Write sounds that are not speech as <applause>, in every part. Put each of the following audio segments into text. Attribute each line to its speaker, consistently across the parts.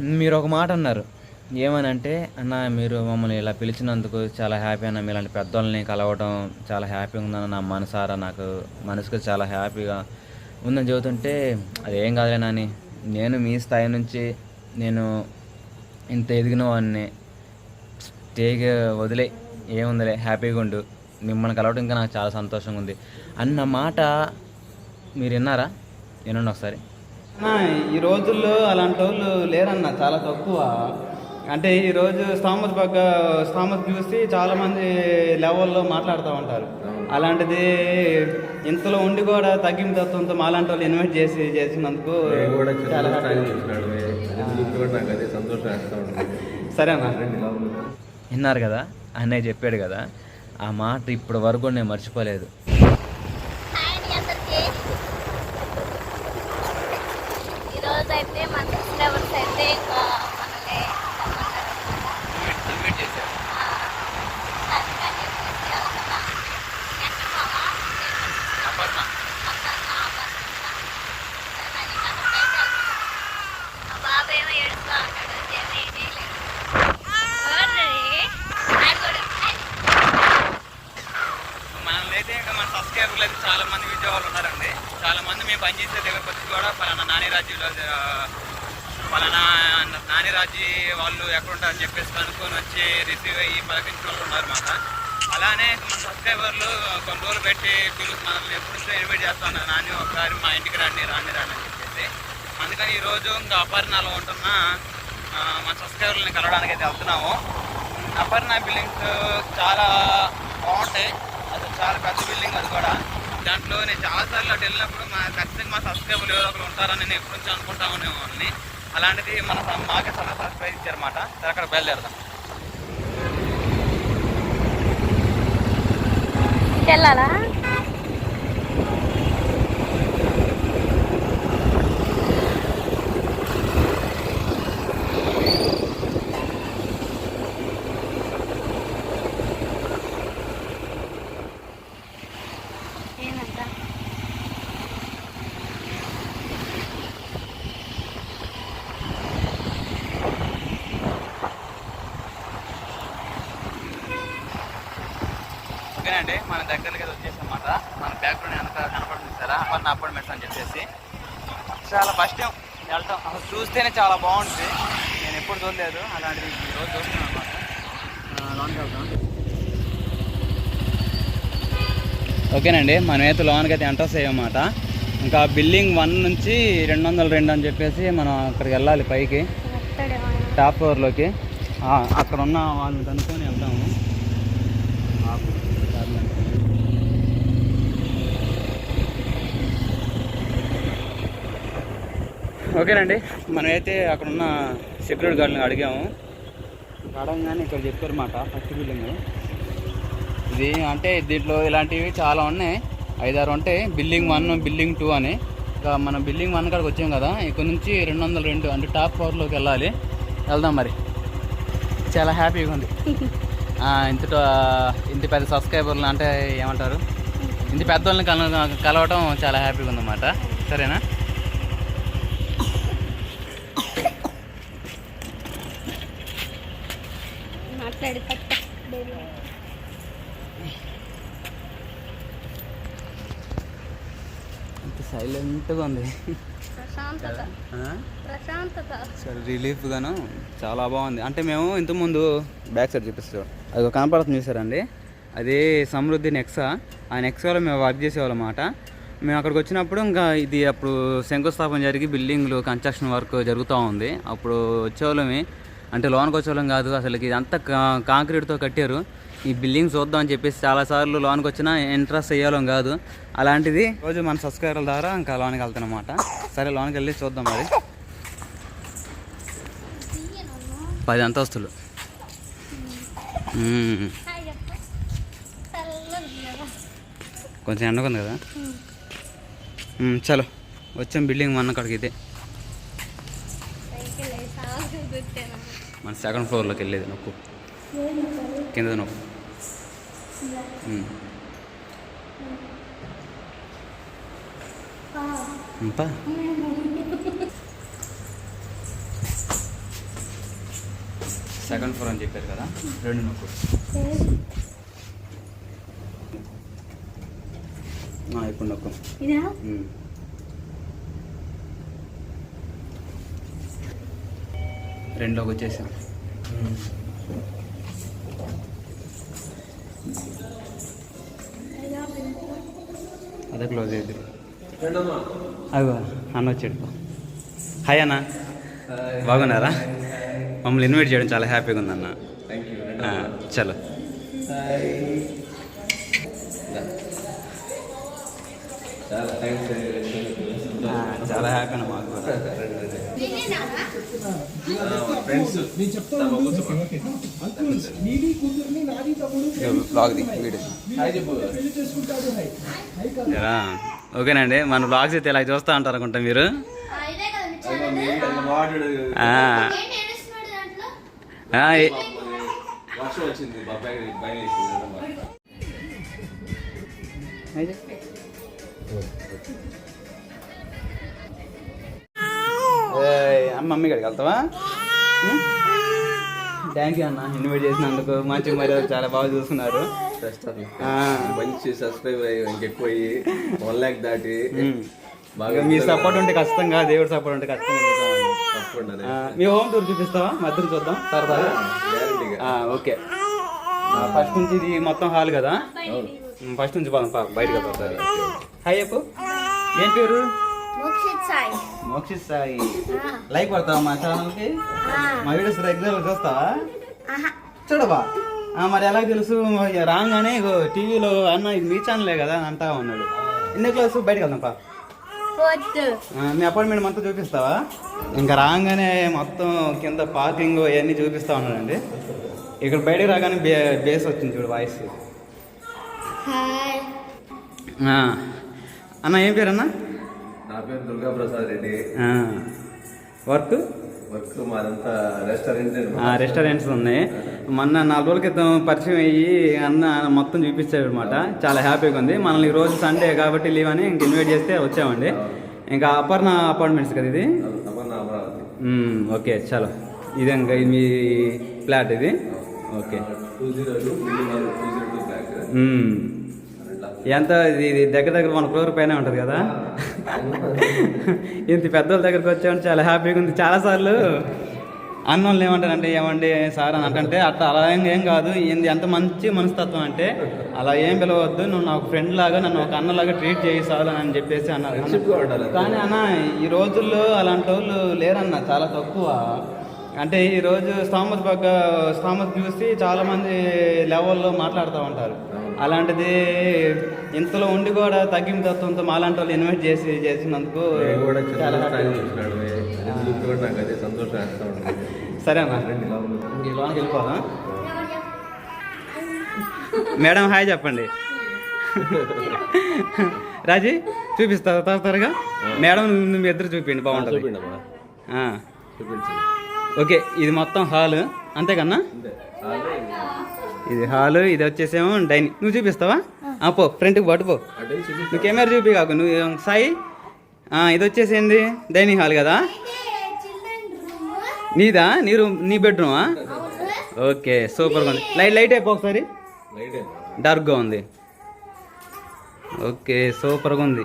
Speaker 1: మీరు ఒక మాట అన్నారు. ఏమని అంటే అన్న మీరు మమ్మల్ని ఇలా పిలిచినందుకు చాలా హ్యాపీ అన్న. మీలాంటి పెద్దోళ్ళని కలవడం చాలా హ్యాపీగా ఉందన్న నా మనసారా. నాకు మనసుకు చాలా హ్యాపీగా ఉందని చెబుతుంటే అది ఏం కాదులే నాని. నేను మీ స్థాయి నుంచి నేను ఇంత ఎదిగిన వాడిని. టేక్ వదిలే. ఏముందిలే. హ్యాపీగా ఉండు. మిమ్మల్ని కలవడం ఇంకా నాకు చాలా సంతోషంగా ఉంది. అన్న మాట మీరు విన్నారా? వినండి ఒకసారి.
Speaker 2: ఈ రోజుల్లో అలాంటి వాళ్ళు లేరన్న చాలా తక్కువ. అంటే ఈ రోజు స్థామత పక్క స్థామత చూసి చాలా మంది లెవెల్లో మాట్లాడుతూ ఉంటారు. అలాంటిది ఇంతలో ఉండి కూడా తగ్గింపు తత్వంతో మాలాంటి వాళ్ళు ఇన్వైట్ చేసి చేసినందుకు సరేనా.
Speaker 1: విన్నారు కదా? అన్నయ్య చెప్పాడు కదా ఆ మాట ఇప్పటి వరకు నేను మర్చిపోలేదు
Speaker 3: హాయ్ అండి అందరికీ ఈరోజు అయితే మన సబ్స్క్రైబర్స్ అయితే ఇంకా మనల్ని రమ్మన్నారన్నమాట. ఆ, అందుకని చెప్పేసి వెళ్తున్నా. ఎక్కడ మామ? అపర్ణ, అపర్ణ. సరే, ఇంకా అక్కడికి అయితే వెళ్తున్నా. మా బాబు ఏమో ఏడుస్తా ఉంటాడు ఏమీ చేయలేదు
Speaker 2: మనల్ని అయితే ఇంకా మన సబ్స్క్రైబర్లు అయితే చాలా మంది విజయవాళ్ళు ఉన్నారండి చాలా మంది మేము పనిచేసే దగ్గర వచ్చి కూడా పలానా నాని రాజ్యంలో పలానా నాని రాజీ వాళ్ళు ఎక్కడ ఉంటారని చెప్పేసి కనుక్కొని వచ్చి రిసీవ్ అయ్యి పలకించిన వాళ్ళు ఉన్నారు మాట అలానే మన సబ్స్క్రైబర్లు కొన్ని రోజులు మనం ఎప్పుడు ఇన్వైట్ చేస్తా నాని ఒకసారి మా ఇంటికి రండి రాండి రాని అని చెప్పేసి. అందుకని ఈరోజు ఇంకా అపర్ణలో ఉంటున్న మా సబ్స్క్రైబర్లని కలవడానికి అయితే వెళ్తున్నాము. అపర్ణ బిల్డింగ్స్ చాలా బాగుంటాయి. అది చాలా పెద్ద బిల్డింగ్ అది కూడా. దాంట్లో నేను చాలాసార్లు అటు వెళ్ళినప్పుడు మా ఖచ్చితంగా మా సబ్స్క్రైబర్లు ఎవరో ఒకరు ఉంటారని నేను ఎప్పటి నుంచి అనుకుంటా ఉండేవాడిని అలాంటిది మన మాకే చాలా సర్ప్రైజ్ ఇచ్చారన్నమాట. సరే అక్కడ బయలుదేరదాం.
Speaker 3: వెళ్ళాలా ఏమంట
Speaker 2: ఓకేనండి మన దగ్గరికి అయితే వచ్చేసామాట మన బ్యాక్గ్రౌండ్ వెనక కనపడుతుంది సారా. అపర్ణ అపార్ట్మెంట్స్ అని చెప్పేసి. చాలా ఫస్ట్ టైం వెళ్తాం అసలు చూస్తేనే చాలా బాగుంటుంది. నేను ఎప్పుడు చూడలేదు. అలాంటిది ఈ రోజు చూస్తున్నాను అనమాట లోన్కి వెళ్తాం ఓకేనండి మనమైతే లోన్కి అయితే ఎంటర్స్ అయ్యామాట ఇంకా బిల్డింగ్ వన్ నుంచి రెండు వందల రెండు అని చెప్పేసి మనం అక్కడికి వెళ్ళాలి పైకి. టాప్ ఫ్లోర్లోకి అక్కడ ఉన్న వాళ్ళని కనుక్కొని వెళ్తాము ఓకేనండి. మనమైతే అక్కడ ఉన్న సెక్యూరిటీ గార్డ్ని అడిగాము. అడగగానే ఇక్కడ చెప్పారు మాట ఫస్ట్ బిల్డింగ్. ఇది అంటే దీంట్లో ఇలాంటివి చాలా ఉన్నాయి. ఐదారు ఉంటాయి బిల్డింగ్ వన్ బిల్డింగ్ టూ అని. ఇక మనం బిల్డింగ్ వన్ కాడికి వచ్చాం కదా ఇక్కడ నుంచి రెండు వందల రెండు అంటే టాప్ ఫ్లోర్లోకి వెళ్ళాలి. వెళ్దాం మరి. చాలా హ్యాపీగా ఉంది. ఇంత ఇంత పెద్ద సబ్స్క్రైబర్లు అంటే ఏమంటారు? ఇంత పెద్దోళ్ళని కల కలవటం చాలా హ్యాపీగా ఉందన్నమాట. సరేనా
Speaker 3: మాట్లాడి తప్ప
Speaker 2: ఇంత సైలెంట్గా ఉంది.
Speaker 3: ప్రశాంతత.
Speaker 2: ఆ?
Speaker 3: ప్రశాంతత.
Speaker 2: సరే రిలీఫ్గాను చాలా బాగుంది. అంటే మేము ఇంతకుముందు బ్యాక్ సైడ్ చూపిస్తాం అది ఒక కనపడుతుంది చూసారండి. అది సమృద్ధి నెక్సా ఆ నెక్సాలో మేము వర్క్ చేసేవాళ్ళమాట మేము అక్కడికి వచ్చినప్పుడు ఇంకా ఇది అప్పుడు శంకుస్థాపన జరిగి బిల్డింగ్లు కన్స్ట్రక్షన్ వర్క్ జరుగుతూ ఉంది. అప్పుడు వచ్చేవాళ్ళమి. అంటే లోన్కి వచ్చేవాళ్ళం కాదు అసలు ఇదంతా కా- కాంక్రీట్తో కట్టారు. ఈ బిల్డింగ్ చూద్దాం అని చెప్పేసి చాలాసార్లు లోన్కి వచ్చినా ఇంట్రెస్ట్ అయ్యేవాళ్ళం కాదు. అలాంటిది రోజు మన సబ్స్క్రైబర్ల ద్వారా ఇంకా లోన్కి వెళ్తానమాట. సరే లోన్కి వెళ్ళి చూద్దాం మరి. పది అంతస్తులు. కొంచెం ఎండగా ఉంది కదా? చలో. వచ్చాం బిల్డింగ్ మన అక్కడికి ఇదే మన సెకండ్ ఫ్లోర్లోకి వెళ్ళేది నొక్కు. కింద నొక్కు. మ్మ్. సెకండ్ ఫ్లోర్ అని చెప్పారు కదా రెండు నొక్కు ఇప్పుడు నొక్కు రెండులోకి వచ్చేసాం అదే క్లోజ్ అయ్యింది అదిగో అన్న వచ్చాడు. హాయ్ అన్న. బాగున్నారా? మమ్మల్ని ఇన్వైట్ చేయడం చాలా హ్యాపీగా ఉందన్న. చలో.
Speaker 4: చాలా
Speaker 2: హ్యాపీ అన్న మాకు. <laughs>
Speaker 4: ఫ్రెండ్స్
Speaker 2: బ్లాగ్ ఓకేనండి మన బ్లాగ్స్ అయితే ఇలా చూస్తూ ఉంటారు అనుకుంటా మీరు. అయితే మమ్మీ గడికి వెళ్తావా? థ్యాంక్ యూ అన్న ఇన్వైట్ చేసినందుకు. మంచి మరి చాలా బాగా చూస్తున్నారు.
Speaker 4: మంచి సబ్స్క్రైబర్ అయ్యి ఇంకెక్కువ అయ్యి వన్ ల్యాక్ దాటి. బాగా
Speaker 2: మీ సపోర్ట్ ఉంటే ఖచ్చితంగా దేవుడి సపోర్ట్ ఉంటే ఆ, మీ హోమ్ టూర్ చూపిస్తావా? మధ్యలో చూద్దాం. సరదాగా ఆ, ఓకే. ఫస్ట్ నుంచి ఇది మొత్తం హాల్ కదా? ఫస్ట్ నుంచి పోదాం బయటకు వెళ్తాం హాయ్ చెప్పు ఏం పేరు?
Speaker 3: సాయి
Speaker 2: లైక్ పడతావా మా ఛానల్కి? మా వీడియోస్ రెగ్యులర్ చూస్తావా? చూడబా మరి ఎలా తెలుసు? రాగానే టీవీలో అన్న ఇది మీ ఛానలే కదా అని అంటా ఉన్నాడు. ఎన్ని క్లాస్? బయటకు వెళ్దాం పా. మీ అపార్ట్మెంట్ మొత్తం చూపిస్తావా? ఇంకా రాగానే మొత్తం కింద పార్కింగ్ ఇవన్నీ చూపిస్తా ఉన్నాడండి. ఇక్కడ బయటకు రాగానే బే బేస్ వచ్చింది చూడు వాయిస్. అన్న ఏం పేరు అన్న
Speaker 4: పేరు దుర్గా ప్రసాద్ రెడ్డి.
Speaker 2: ఆ. వర్క్?
Speaker 4: వర్క్ మాదంతా రెస్టారెంట్
Speaker 2: రెస్టారెంట్స్ ఉన్నాయి. మొన్న నాలుగు రోజుల క్రితం పరిచయం అయ్యి అన్న మొత్తం చూపించాడు అనమాట చాలా హ్యాపీగా ఉంది. మనల్ని ఈ రోజు సండే కాబట్టి లీవ్ అని ఇంక ఇన్వైట్ చేస్తే వచ్చామండి. ఇంకా అపర్ణ అపార్ట్మెంట్స్ కదా ఇది? ఓకే చలో. ఇది ఇంకా మీ ఫ్లాట్ ఇది. Okay.
Speaker 4: Two zero two two zero two block
Speaker 2: మ్మ్. ఎంత ఇది దగ్గర దగ్గర మన ఫ్లోర్ పైన ఉంటుంది కదా? ఇంత పెద్దోళ్ళ దగ్గరికి వచ్చామంటే చాలా హ్యాపీగా ఉంది. చాలాసార్లు అన్నోళ్ళు ఏమంటారంటే ఏమండి సార్ అని అంటే అట్లా అలా ఏం కాదు. ఏంది ఎంత మంచి మనస్తత్వం అంటే అలా ఏం పిలవద్దు. నువ్వు నాకు ఫ్రెండ్ లాగా నన్ను ఒక అన్నలాగా ట్రీట్ చేయి సార్ అని చెప్పేసి అన్నారు. కానీ అన్న ఈ రోజుల్లో అలాంటి వాళ్ళు లేరన్న చాలా తక్కువ. అంటే ఈ రోజు స్థామత పక్క స్థామత చూసి చాలా మంది లెవెల్లో మాట్లాడుతూ ఉంటారు. అలాంటిది ఇంతలో ఉండి కూడా తగ్గింపు తత్వంతో మాలాంటి వాళ్ళు ఇన్వైట్ చేసి చేసినందుకు సరే అన్న లోనికి వెళ్ళిపోదాం. మేడం హాయ్ చెప్పండి. రాజీ చూపిస్తా త్వర త్వరగా. మేడం మీ ఇద్దరు చూపించండి బాగుంటుంది.
Speaker 4: చూపించండి
Speaker 2: ఓకే ఇది మొత్తం హాల్. అంతేకన్నా
Speaker 4: అంతే. అదే
Speaker 2: ఇది. హాల్ ఇది వచ్చేసేమో డైనింగ్. నువ్వు చూపిస్తావా? ఆ, పో ఫ్రంట్కి పట్టు పో నువ్వు కెమెరా చూపి కాకు నువ్వు సాయి? ఆ, ఇది వచ్చేసి ఏంది డైనింగ్ హాల్ కదా?
Speaker 3: చిల్డ్రన్ రూమ్
Speaker 2: నీదా? నీ రూమ్ నీ బెడ్రూమా? ఓకే సూపర్గా ఉంది. లైట్ లైట్ అయిపో ఒకసారి.
Speaker 4: లైట్
Speaker 2: డార్క్గా ఉంది. ఓకే సూపర్గా ఉంది.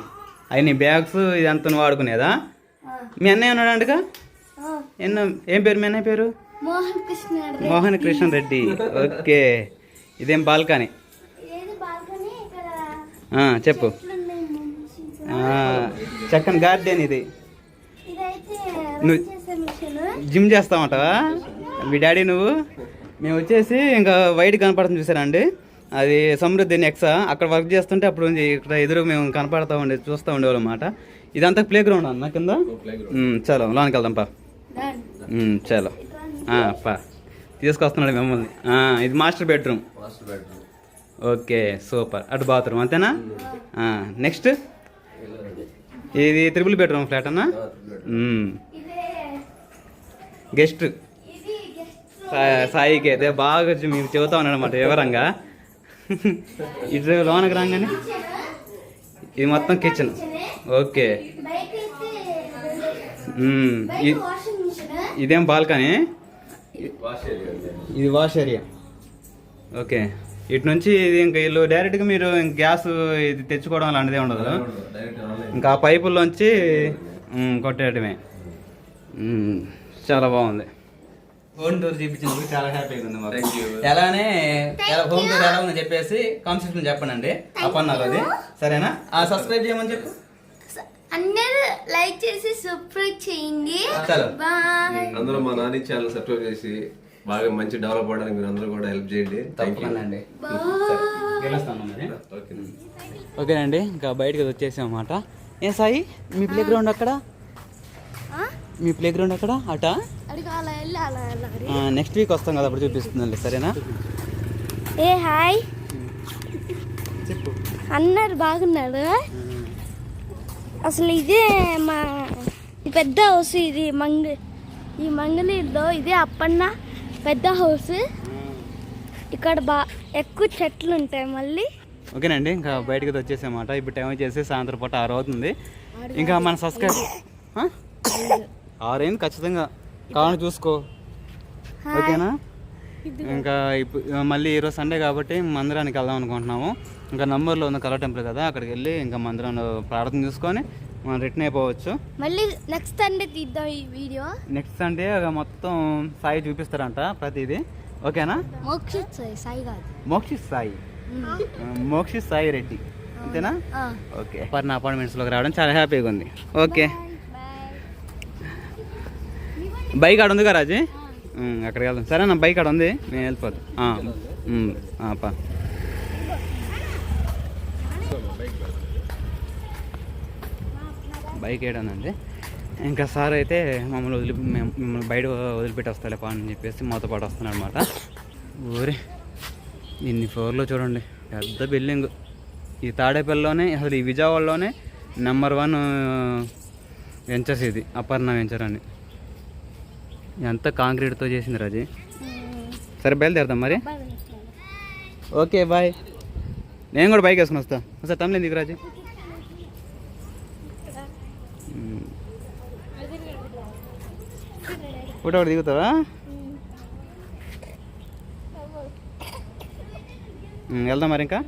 Speaker 2: అవి నీ బ్యాగ్స్ ఇదంతా నువ్వు వాడుకునేదా? మీ అన్నయ్య ఉన్నాడు అంటగా ఎన్నో ఏం పేరు మీ అన్నయ్య పేరు?
Speaker 3: మోహన్ కృష్ణ
Speaker 2: మోహన్ కృష్ణ రెడ్డి. ఓకే. ఇదేం బాల్కనీ?
Speaker 3: ఏది బాల్కనీ? ఇక్కడ
Speaker 2: ఆ, చెప్పు. చక్కని గార్డెన్ ఇది.
Speaker 3: ఇదైతే
Speaker 2: నువ్వు- జిమ్ చేస్తామంటావా? మీ డాడీ నువ్వు? మేము వచ్చేసి ఇంకా వైట్ కనపడుతుంది చూసారండి? అది సమృద్ధి నెక్సా. అక్కడ వర్క్ చేస్తుంటే అప్పుడు ఇక్కడ ఎదురు మేము కనపడతా ఉండే చూస్తూ ఉండేవాళ్ళం అన్నమాట. ఇదంతా ప్లే గ్రౌండ్ అన్న కింద? చలో లోనికి వెళ్దాం పా. చలో. ఆ, పా. తీసుకొస్తున్నాడు మిమ్మల్ని. ఆ, ఇది master bedroom.
Speaker 4: Master bedroom.
Speaker 2: Okay super. అటు బాత్రూమ్ అంతేనా? నెక్స్ట్? ఇది త్రిబుల్ బెడ్రూమ్ ఫ్లాట్ అన్నా? గెస్ట్.
Speaker 3: ఇది గెస్ట్
Speaker 2: సా- సాయికి అయితే బాగా వచ్చి మీకు చెబుతా ఉన్నాడు అనమాట వివరంగా ఇటు లోనకి రాగానే? ఇది మొత్తం కిచెన్. ఓకే. ఇదేం బాల్కనీ. ఇది వాష్ ఏరియా. ఓకే. ఇటు నుంచి ఇది ఇంకా వీళ్ళు డైరెక్ట్గా మీరు గ్యాస్ ఇది తెచ్చుకోవడం అలాంటిదే ఉండదు. ఇంకా ఆ పైపుల్లోంచి మ్, కొట్టేయడమే మ్, చాలా బాగుంది. హోమ్ టూర్ చూపించినందుకు చాలా హ్యాపీగా ఉంది మాకు. ఎలానే ఎలా హోమ్ టూర్ ఎలా ఉందని చెప్పేసి కాన్సెప్ట్ చెప్పండి అప్పన్నారు అది సరేనా? ఆ సబ్స్క్రైబ్ చేయమని చెప్పు.
Speaker 3: అందరూ లైక్ చేసి సబ్స్క్రైబ్ చేయండి. బాయ్.
Speaker 4: అందరూ మా నాని ఛానల్ సబ్స్క్రైబ్ చేసి బాగా మంచి డెవలప్ అవ్వడానికి మీరు అందరూ కూడా హెల్ప్ చేయండి. థ్యాంక్ యూ
Speaker 2: తప్పకుండా అండి. ఓకేనండి ఇంకా బయటకు వచ్చేసాం అన్నమాట ఏ సాయి మీ ప్లే గ్రౌండ్ అక్కడ మీ ప్లే గ్రౌండ్ అక్కడ అట నెక్స్ట్ వీక్ వస్తాం కదా అప్పుడు చూపిస్తుందండి సరేనా?
Speaker 3: ఏ హాయ్.
Speaker 2: చెప్పు.
Speaker 3: అన్నారు బాగున్నాడు. అసలు ఇదే మా పెద్ద హౌస్ ఇది మంగ ఈ మంగళూరులో ఇదే అప్పన్న పెద్ద హౌస్ ఇక్కడ బా ఎక్కువ చెట్లు ఉంటాయి మళ్ళీ.
Speaker 2: ఓకేనండి ఇంకా బయటకు వచ్చేసామాట ఇప్పుడు టైం వచ్చేసి సాయంత్రం పూట ఆరు అవుతుంది. ఇంకా మన సబ్స్క్రైబ్ ఆరు. అయింది ఖచ్చితంగా. కావాలని చూసుకో. ఓకేనా? ఇంకా ఇప్పుడు మళ్ళీ ఈరోజు సండే కాబట్టి మందిరానికి వెళ్దాం అనుకుంటున్నాము. ఇంకా నంబర్లో ఉన్న కలర్ టెంపుల్ కదా అక్కడికి వెళ్ళి ఇంకా మందిరంలో ప్రార్థన చూసుకొని మనం రిటర్న్ అయిపోవచ్చు.
Speaker 3: మళ్ళీ నెక్స్ట్ సండే తీద్దాం ఈ వీడియో.
Speaker 2: నెక్స్ట్ సండే మొత్తం సాయి చూపిస్తారంట ప్రతిదీ. ఓకేనా?
Speaker 3: మోక్షిత్ సాయి సాయి కాదు.
Speaker 2: మోక్షిత్ సాయి. మోక్షిత్ సాయి రెడ్డి. అంతేనా? ఓకే. పర్ నా అపార్ట్మెంట్స్లోకి రావడం చాలా హ్యాపీగా ఉంది. ఓకే. బైక్ ఆడ ఉంది కదా రాజీ? అక్కడికి వెళ్దాం. సరే నా బైక్ అక్కడ ఉంది. నేను వెళ్ళిపోతాను పా. బైక్ ఏడానండి. ఇంకా సార్ అయితే మమ్మల్ని వదిలి మేము మిమ్మల్ని బయట వదిలిపెట్టి వస్తాలే పా అని చెప్పేసి మాతో పాటు వస్తున్నాడు అనమాట ఊరే ఇన్ని ఫ్లోర్లో చూడండి. పెద్ద బిల్డింగ్. ఈ తాడేపల్లిలోనే అసలు ఈ విజయవాడలోనే నెంబర్ వన్ వెంచర్స్ ఇది అపర్ణ వెంచర్ అని. ఎంత కాంక్రీట్తో చేసింది రాజీ? సరే బయలుదేరదాం మరి. Okay bye. నేను కూడా బైక్ వేసుకుని వస్తా. సార్ తమిళ ఎందుకు రాజీ. ఫోటో ఒకటి దిగుతావా? వెళ్దాం మరి ఇంకా?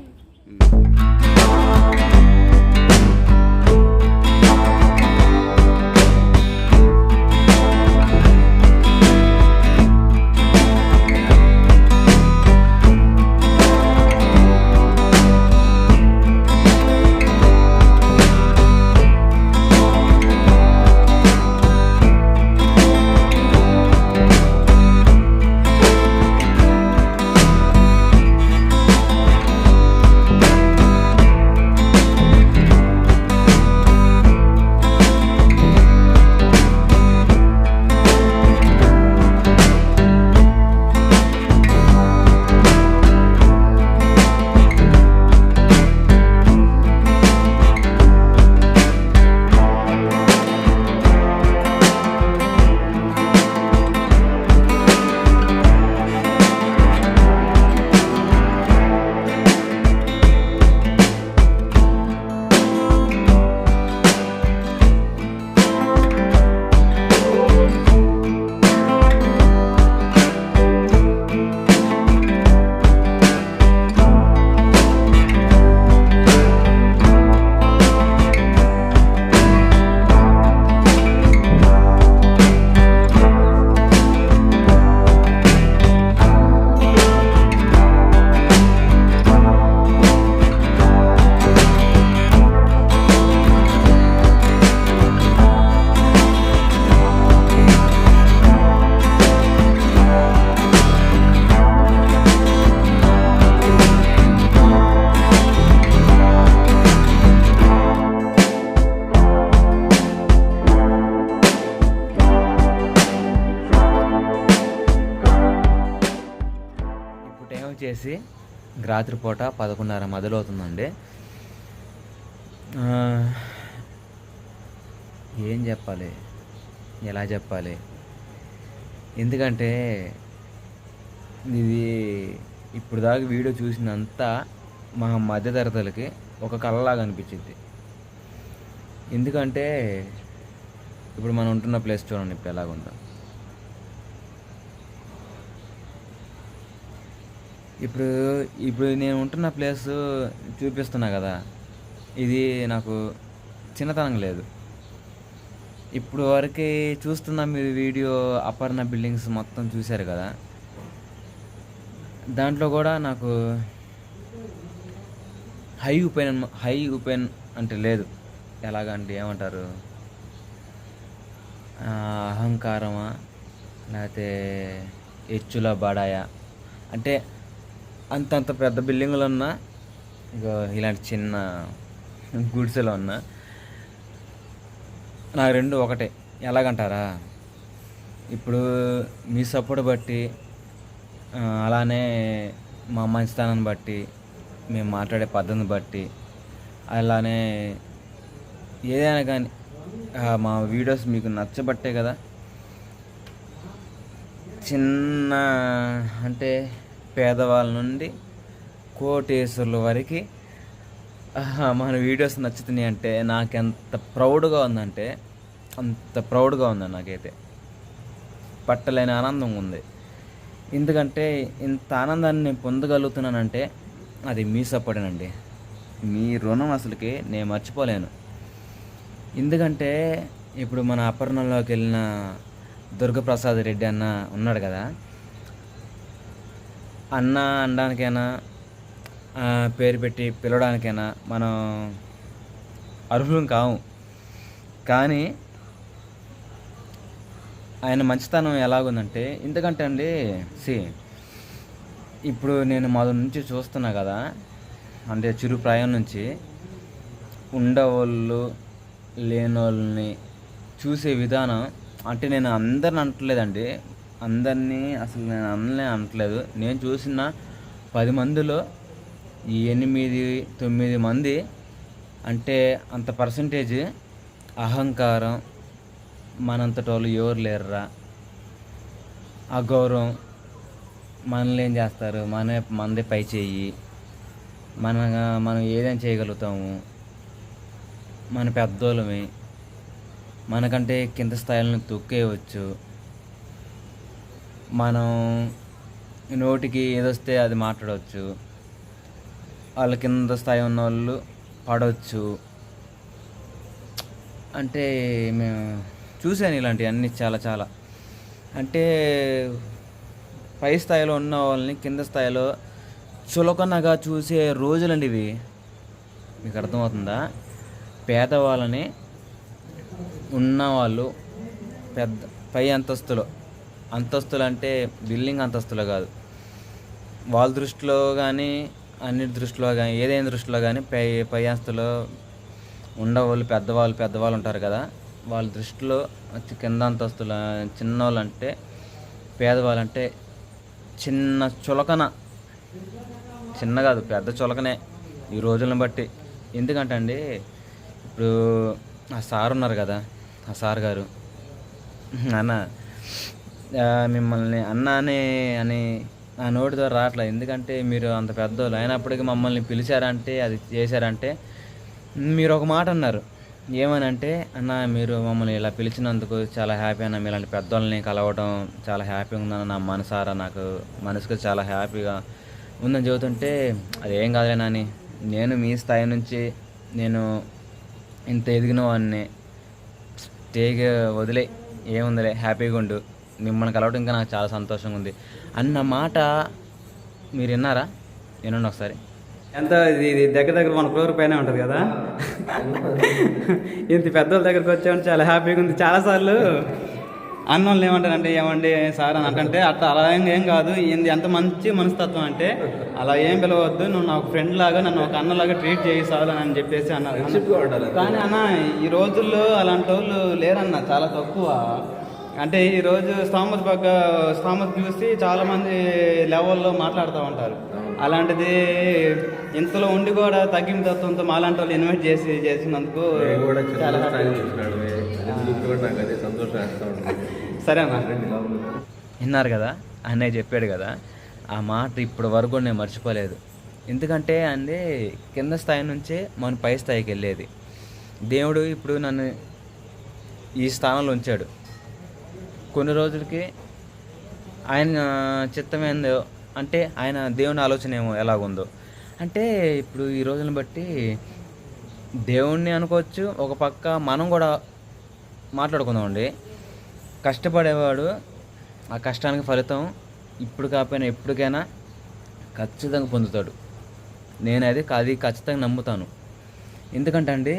Speaker 2: రాత్రిపూట పదకొండున్నర మొదలవుతుందండి. ఆ, ఏం చెప్పాలి? ఎలా చెప్పాలి? ఎందుకంటే ఇది ఇప్పుడు దాకా వీడియో చూసినంతా మా మధ్యతరగతులకి ఒక కళలాగా అనిపించింది. ఎందుకంటే ఇప్పుడు మనం ఉంటున్న ప్లేస్ చూడండి ఇప్పుడు ఎలాగుందో.
Speaker 1: ఇప్పుడు ఇప్పుడు నేను ఉంటున్న ప్లేస్ చూపిస్తున్నా కదా ఇది నాకు చిన్నతనం లేదు. ఇప్పుడు వరకు చూస్తున్న మీరు వీడియో అపర్ణ బిల్డింగ్స్ మొత్తం చూశారు కదా దాంట్లో కూడా నాకు హై ఉపెన్ హై ఉపెన్ అంటే లేదు. ఎలాగంటే ఏమంటారు? అహంకారమా? లేకపోతే హెచ్చుల బడాయా? అంటే అంతంత పెద్ద బిల్డింగులు ఉన్నా ఇగో ఇలాంటి చిన్న గుడిసెలో ఉన్నా నాకు రెండు ఒకటే. ఎలాగంటారా? ఇప్పుడు మీ సపోర్ట్ బట్టి అలానే మా మంచితనాన్ని బట్టి మేము మాట్లాడే పద్ధతిని బట్టి అలానే ఏదైనా కానీ మా వీడియోస్ మీకు నచ్చబట్టే కదా. చిన్న అంటే పేదవాళ్ళ నుండి కోటేశ్వర్ల వరకు. మన వీడియోస్ నచ్చుతున్నాయి అంటే నాకు ఎంత ప్రౌడ్గా ఉందంటే అంత ప్రౌడ్గా ఉంది నాకైతే. పట్టలేని ఆనందం ఉంది. ఎందుకంటే ఇంత ఆనందాన్ని నేను పొందగలుగుతున్నానంటే అది మీ సపోర్టేనండి మీ రుణం అసలుకి నేను మర్చిపోలేను. ఎందుకంటే ఇప్పుడు మన అపర్ణంలోకి వెళ్ళిన దుర్గప్రసాద్ రెడ్డి అన్న ఉన్నాడు కదా అన్న అనడానికైనా పేరు పెట్టి పిలవడానికైనా మనం అర్హులం కాము. కానీ ఆయన మంచితనం ఎలాగుందంటే ఎందుకంటే అండి సి ఇప్పుడు నేను మొదటి నుంచి చూస్తున్నా కదా అంటే చిరు ప్రాయం నుంచి ఉండేవాళ్ళు లేనోళ్ళని చూసే విధానం అంటే నేను అందరిని అనట్లేదండి అందరినీ అసలు నేను అనలే అనట్లేదు. నేను చూసిన పది మందిలో ఎనిమిది తొమ్మిది మంది అంటే అంత పర్సంటేజ్ అహంకారం మనంతటి వాళ్ళు ఎవరు లేరురా? అగౌరవం మనల్ని ఏం చేస్తారు? మన మనదే పై చేయి. మన మనం ఏదైనా చేయగలుగుతాము. మన పెద్దోళ్ళమే. మనకంటే కింద స్థాయిలను తొక్కేయవచ్చు. మనం నోటికి ఏదొస్తే అది మాట్లాడవచ్చు వాళ్ళ కింద స్థాయి ఉన్న వాళ్ళు పడవచ్చు అంటే మేము చూశాను ఇలాంటివి అన్నీ చాలా చాలా. అంటే పై స్థాయిలో ఉన్న వాళ్ళని కింద స్థాయిలో చులకనగా చూసే రోజులండి ఇవి మీకు అర్థమవుతుందా? పేదవాళ్ళని ఉన్నవాళ్ళు పెద్ద పై అంతస్తులో అంతస్తులు అంటే బిల్డింగ్ అంతస్తులో కాదు. వాళ్ళ దృష్టిలో కానీ అన్నిటి దృష్టిలో కానీ ఏదైనా దృష్టిలో కానీ పై పై అంతస్తులో ఉండవాళ్ళు పెద్దవాళ్ళు పెద్దవాళ్ళు ఉంటారు కదా. వాళ్ళ దృష్టిలో కింద అంతస్తుల చిన్నవాళ్ళు అంటే పేదవాళ్ళు అంటే చిన్న చులకన. చిన్న కాదు పెద్ద చులకనే ఈ రోజులను బట్టి. ఎందుకంటే అండి ఇప్పుడు ఆ సార్ ఉన్నారు కదా ఆ సార్ గారు. అన్న మిమ్మల్ని అన్న అని అని నా నోటితో రావట్లేదు ఎందుకంటే మీరు అంత పెద్దోళ్ళు. అయినప్పటికీ మమ్మల్ని పిలిచారంటే అది చేశారంటే మీరు ఒక మాట అన్నారు. ఏమనంటే అన్న మీరు మమ్మల్ని ఇలా పిలిచినందుకు చాలా హ్యాపీ అన్న. మీలాంటి పెద్దోళ్ళని కలవడం చాలా హ్యాపీగా ఉందన్న నా మనసారా? నాకు మనసుకు చాలా హ్యాపీగా ఉందని చెబుతుంటే అది ఏం కాదులే నాని. నేను మీ స్థాయి నుంచి నేను ఇంత ఎదిగిన వాడిని టేక్ వదిలే. ఏముందిలే. హ్యాపీగా ఉండు. మిమ్మల్ని కలవడం ఇంకా నాకు చాలా సంతోషంగా ఉంది. అన్న మాట మీరు విన్నారా? వినండి ఒకసారి.
Speaker 5: ఎంత ఇది ఇది దగ్గర దగ్గర వన్ క్రోర్ పైన ఉంటుంది కదా? ఇంత పెద్దోళ్ళ దగ్గరికి వచ్చామని చాలా హ్యాపీగా ఉంది. చాలాసార్లు అన్నోళ్ళు ఏమంటారంటే ఏమండి సార్ అని అంటే అట్లా అలా ఏం ఏం కాదు. ఏంది ఎంత మంచి మనస్తత్వం అంటే అలా ఏం పిలవద్దు. నువ్వు నాకు ఫ్రెండ్ లాగా నన్ను ఒక అన్నలాగా ట్రీట్ చేయి సార్ అని చెప్పేసి అన్నారు. కానీ అన్న ఈ రోజుల్లో అలాంటి వాళ్ళు లేరన్న చాలా తక్కువ. అంటే ఈ రోజు స్థామత పక్క స్థామత చూసి చాలా మంది లెవెల్లో మాట్లాడుతూ ఉంటారు. అలాంటిది ఇంతలో ఉండి కూడా తగ్గిన తత్వంతో మాలాంటి వాళ్ళు ఇన్వైట్ చేసి చేసినందుకు
Speaker 4: నేను కూడా చిన్న
Speaker 5: చాలా
Speaker 4: స్థాయి
Speaker 5: happy.
Speaker 4: చూసినాడు ఎందుకు కూడా నాకు అదే సంతోషం వేస్తా ఉంటుంది.
Speaker 5: సరేనా
Speaker 4: రండి లోపలికి.
Speaker 1: విన్నారు కదా? అన్నయ్య చెప్పాడు కదా ఆ మాట ఇప్పటి వరకు నేను మర్చిపోలేదు. ఎందుకంటే అండి కింద స్థాయి నుంచే మన పై స్థాయికి వెళ్ళేది. దేవుడు ఇప్పుడు నన్ను ఈ స్థానంలో ఉంచాడు. కొన్ని రోజులకి ఆయన చిత్తం ఏందో అంటే ఆయన దేవుని ఆలోచన ఏమో ఎలాగుందో. అంటే ఇప్పుడు ఈ రోజుని బట్టి దేవుణ్ణి అనుకోవచ్చు ఒక పక్క మనం కూడా మాట్లాడుకుందామండి. కష్టపడేవాడు ఆ కష్టానికి ఫలితం ఇప్పుడు కాకపోయినా ఎప్పటికైనా ఖచ్చితంగా పొందుతాడు. నేను అది అది ఖచ్చితంగా నమ్ముతాను. ఎందుకంటే అండి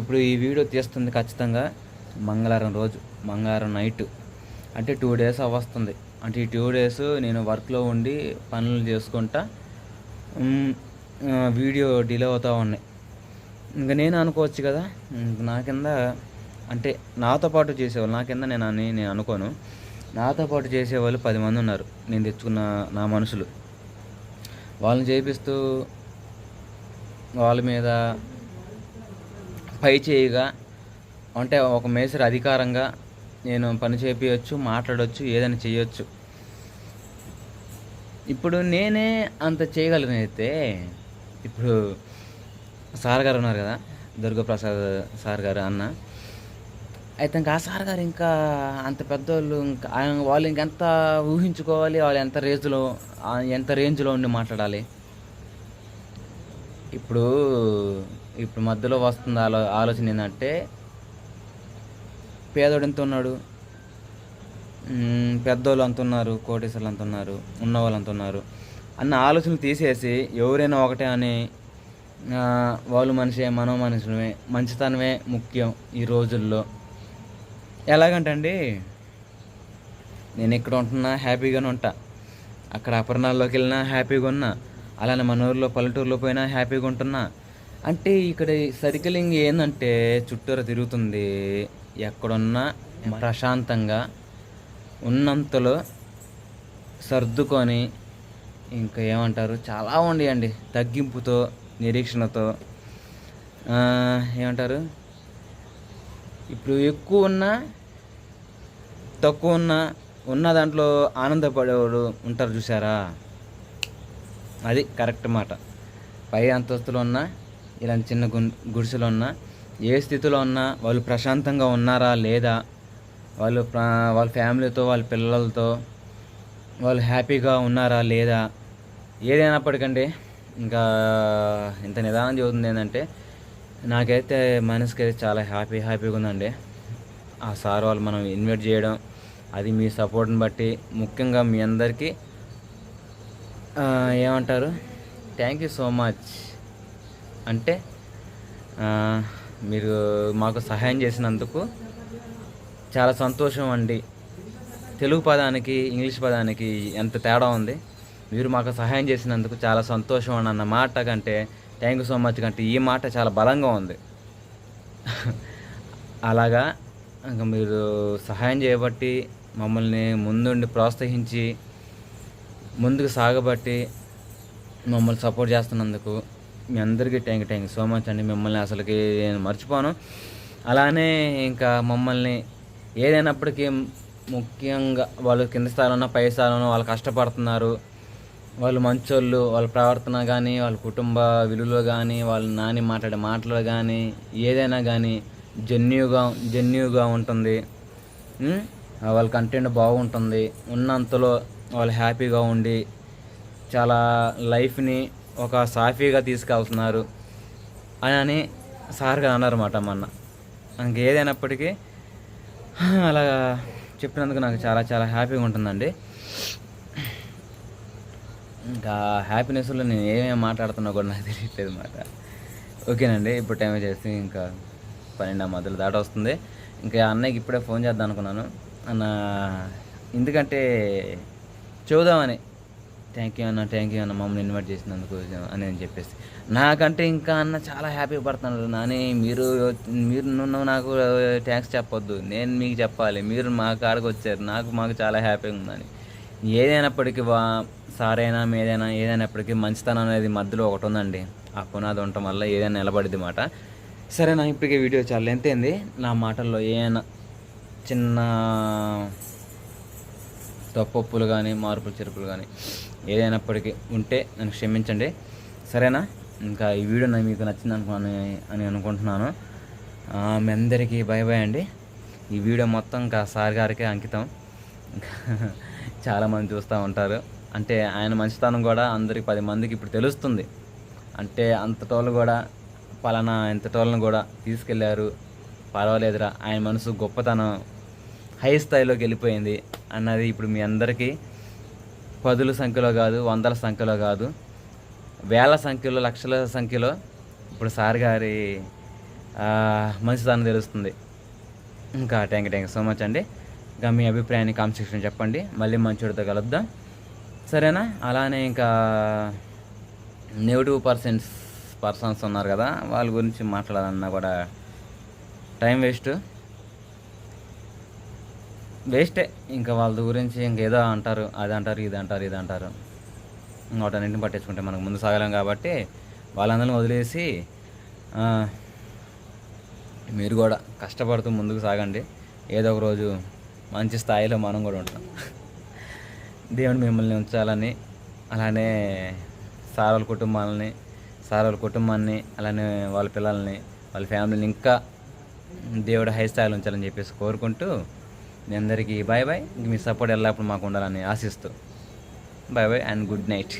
Speaker 1: ఇప్పుడు ఈ వీడియో తీస్తుంది ఖచ్చితంగా. మంగళవారం రోజు మంగళవారం నైట్ అంటే టూ డేస్ వస్తుంది. అంటే ఈ టూ డేస్ నేను వర్క్లో ఉండి పనులు చేసుకుంటా వీడియో డిలే అవుతూ ఉన్నాయి. ఇంకా నేను అనుకోవచ్చు కదా నా కింద అంటే నాతో పాటు చేసేవాళ్ళు నా కింద నేను అని నేను అనుకోను. నాతో పాటు చేసేవాళ్ళు పది మంది ఉన్నారు. నేను తెచ్చుకున్న నా మనుషులు. వాళ్ళని చేపిస్తూ వాళ్ళ మీద పై చేయిగా అంటే ఒక మేసరి అధికారంగా నేను పని చేపించవచ్చు మాట్లాడవచ్చు ఏదైనా చేయొచ్చు ఇప్పుడు నేనే అంత చేయగలిగినైతే ఇప్పుడు సార్ గారు ఉన్నారు కదా దుర్గప్రసాద్ సార్ గారు అన్న. అయితే ఇంకా ఆ సార్ గారు ఇంకా అంత పెద్దోళ్ళు ఇంకా ఆయన- వాళ్ళు ఇంకెంత ఊహించుకోవాలి వాళ్ళు ఎంత రేంజ్లో ఎంత రేంజ్లో ఉండి మాట్లాడాలి? ఇప్పుడు ఇప్పుడు మధ్యలో వస్తుంది ఆలో ఆలోచన ఏంటంటే పేదోడు ఎంత ఉన్నాడు పెద్దోళ్ళు అంత ఉన్నారు కోటేశ్వర్లు అంత ఉన్నారు ఉన్నవాళ్ళు అంత ఉన్నారు అన్న ఆలోచనలు తీసేసి ఎవరైనా ఒకటే అని వాళ్ళు మనిషే మనం మనుషులమే మంచితనమే ముఖ్యం ఈ రోజుల్లో. ఎలాగంటే అండి నేను ఇక్కడ ఉంటున్నా హ్యాపీగానే ఉంటా. అక్కడ అపర్ణాల్లోకి వెళ్ళినా హ్యాపీగా ఉన్నా అలానే మన ఊర్లో పల్లెటూరులో పోయినా హ్యాపీగా ఉంటున్నా. అంటే ఇక్కడ సర్కిలింగ్ ఏంటంటే చుట్టూరా తిరుగుతుంది. ఎక్కడున్నా ప్రశాంతంగా ఉన్నంతలో సర్దుకొని ఇంకా ఏమంటారు? చాలా ఉండేయండి తగ్గింపుతో నిరీక్షణతో. ఏమంటారు? ఇప్పుడు ఎక్కువ ఉన్నా తక్కువ ఉన్నా ఉన్న దాంట్లో ఆనందపడేవాడు ఉంటారు చూసారా అది కరెక్ట్ మాట. పై అంతస్తులు ఉన్నా ఇలాంటి చిన్న గు గుడిసెలు ఉన్నా ఏ స్థితిలో ఉన్నా వాళ్ళు ప్రశాంతంగా ఉన్నారా లేదా? వాళ్ళు వాళ్ళ ఫ్యామిలీతో వాళ్ళ పిల్లలతో వాళ్ళు హ్యాపీగా ఉన్నారా లేదా? ఏదైనప్పటికండి ఇంకా ఇంత నిదానం చదువుతుంది ఏంటంటే నాకైతే మనసుకి అయితే చాలా హ్యాపీ హ్యాపీగా ఉందండి. ఆ సార్ వాళ్ళు మనం ఇన్వైట్ చేయడం అది మీ సపోర్ట్ని బట్టి ముఖ్యంగా మీ అందరికీ ఏమంటారు? Thank you so much. అంటే మీరు మాకు సహాయం చేసినందుకు చాలా సంతోషం అండి. తెలుగు పదానికి ఇంగ్లీష్ పదానికి ఎంత తేడా ఉంది. మీరు మాకు సహాయం చేసినందుకు చాలా సంతోషం అని అన్న మాట కంటే థ్యాంక్ యూ సో మచ్ కంటే ఈ మాట చాలా బలంగా ఉంది. అలాగా ఇంకా మీరు సహాయం చేయబట్టి మమ్మల్ని ముందుండి ప్రోత్సహించి ముందుకు సాగబట్టి మమ్మల్ని సపోర్ట్ చేస్తున్నందుకు మీ అందరికీ థ్యాంక్ థ్యాంక్ సో మచ్ అండి. మిమ్మల్ని అసలుకి నేను మర్చిపోను. అలానే ఇంకా మమ్మల్ని ఏదైనప్పటికీ ముఖ్యంగా వాళ్ళు కింద స్థాయిలోనో పై స్థాయిలోనో వాళ్ళు కష్టపడుతున్నారు. వాళ్ళు మంచోళ్ళు వాళ్ళ ప్రవర్తన కానీ వాళ్ళ కుటుంబ విలువలు కానీ వాళ్ళ నాని మాట్లాడే మాటలు కానీ ఏదైనా కానీ జెన్యుగా జెన్యుగా ఉంటుంది. వాళ్ళ కంటెంట్ బాగుంటుంది. ఉన్నంతలో వాళ్ళు హ్యాపీగా ఉండి చాలా లైఫ్ని ఒక సాఫీగా తీసుకెళ్తున్నారు అని అని సార్ గారు అన్నారన్నమాట మొన్న ఇంకేదైనప్పటికీ అలా చెప్పినందుకు నాకు చాలా చాలా హ్యాపీగా ఉంటుందండి. ఇంకా హ్యాపీనెస్లో నేను ఏమేమి మాట్లాడుతున్నా కూడా నాకు తెలియట్లేదు అన్నమాట. ఓకేనండి ఇప్పుడు టైం చేసి ఇంకా పన్నెండు మధ్యలో దాట వస్తుంది. ఇంకా అన్నయ్యకి ఇప్పుడే ఫోన్ చేద్దాం అనుకున్నాను. అన్న ఎందుకంటే చూద్దామని థ్యాంక్ యూ అన్న థ్యాంక్ యూ అన్న మమ్మల్ని ఇన్వైట్ చేసినందుకు అని అని చెప్పేసి. నాకంటే ఇంకా అన్న చాలా హ్యాపీ పడుతున్నారు నాని మీరు మీరు నువ్వు నాకు థ్యాంక్స్ చెప్పొద్దు. నేను మీకు చెప్పాలి. మీరు మా కాడకు వచ్చారు. నాకు మాకు చాలా హ్యాపీగా ఉందని. ఏదైనప్పటికీ వా సారైనా ఏదైనా ఏదైనప్పటికీ మంచితనం అనేది మధ్యలో ఒకటి ఉందండి. ఆ పునాది ఉండటం వల్ల ఏదైనా నిలబడిద్ది మాట. సరే నా ఇప్పటికే వీడియో చాలా లెంత్ నా మాటల్లో ఏమైనా చిన్న తప్పొప్పులు కానీ మార్పులు చెరుపులు కానీ ఏదైనప్పటికీ ఉంటే నన్ను క్షమించండి. సరేనా? ఇంకా ఈ వీడియో నాకు మీకు నచ్చింది అనుకున్నాను అని అనుకుంటున్నాను. మీ అందరికీ బై బై అండి. ఈ వీడియో మొత్తం ఇంకా సార్ గారికే అంకితం. <laughs> చాలామంది చూస్తూ ఉంటారు. అంటే ఆయన మంచితనం కూడా అందరికి పది మందికి ఇప్పుడు తెలుస్తుంది. అంటే అంతటోళ్ళు కూడా పలానా ఇంతటోళ్ళని కూడా తీసుకెళ్ళారు. పర్వాలేదురా ఆయన మనసు గొప్పతనం. హై స్థాయిలోకి వెళ్ళిపోయింది అన్నది ఇప్పుడు మీ అందరికీ పదుల సంఖ్యలో కాదు వందల సంఖ్యలో కాదు వేల సంఖ్యలో లక్షల సంఖ్యలో ఇప్పుడు సార్ గారి ఆ, మంచితనం తెలుస్తుంది. ఇంకా thank you thank you so much అండి. ఇంకా మీ అభిప్రాయాన్ని కామెంట్ సెక్షన్ చెప్పండి. మళ్ళీ మంచోడితో కలుద్దాం. సరేనా? అలానే ఇంకా నెగిటివ్ పర్సన్స్ పర్సన్స్ ఉన్నారు కదా వాళ్ళ గురించి మాట్లాడాలన్నా కూడా టైం వేస్ట్ వేస్టే. ఇంకా వాళ్ళ గురించి ఇంకేదో అంటారు అది అంటారు ఇది అంటారు ఇది అంటారు. వాటన్నింటిని పట్టించుకుంటే మనకు ముందు సాగలేం కాబట్టి వాళ్ళందరిని వదిలేసి మీరు కూడా కష్టపడుతూ ముందుకు సాగండి. ఏదో ఒక రోజు మంచి స్థాయిలో మనం కూడా ఉంటాం. దేవుడు మిమ్మల్ని ఉంచాలని అలానే సార్ వాళ్ళ కుటుంబాలని సార్ వాళ్ళ కుటుంబాన్ని అలానే వాళ్ళ పిల్లల్ని వాళ్ళ ఫ్యామిలీని ఇంకా దేవుడు హై స్థాయిలో ఉంచాలని చెప్పేసి కోరుకుంటూ మీ అందరికీ బాయ్ బాయ్ మీ సపోర్ట్ ఎల్లప్పుడు మాకు ఉండాలని ఆశిస్తూ. Bye bye and good night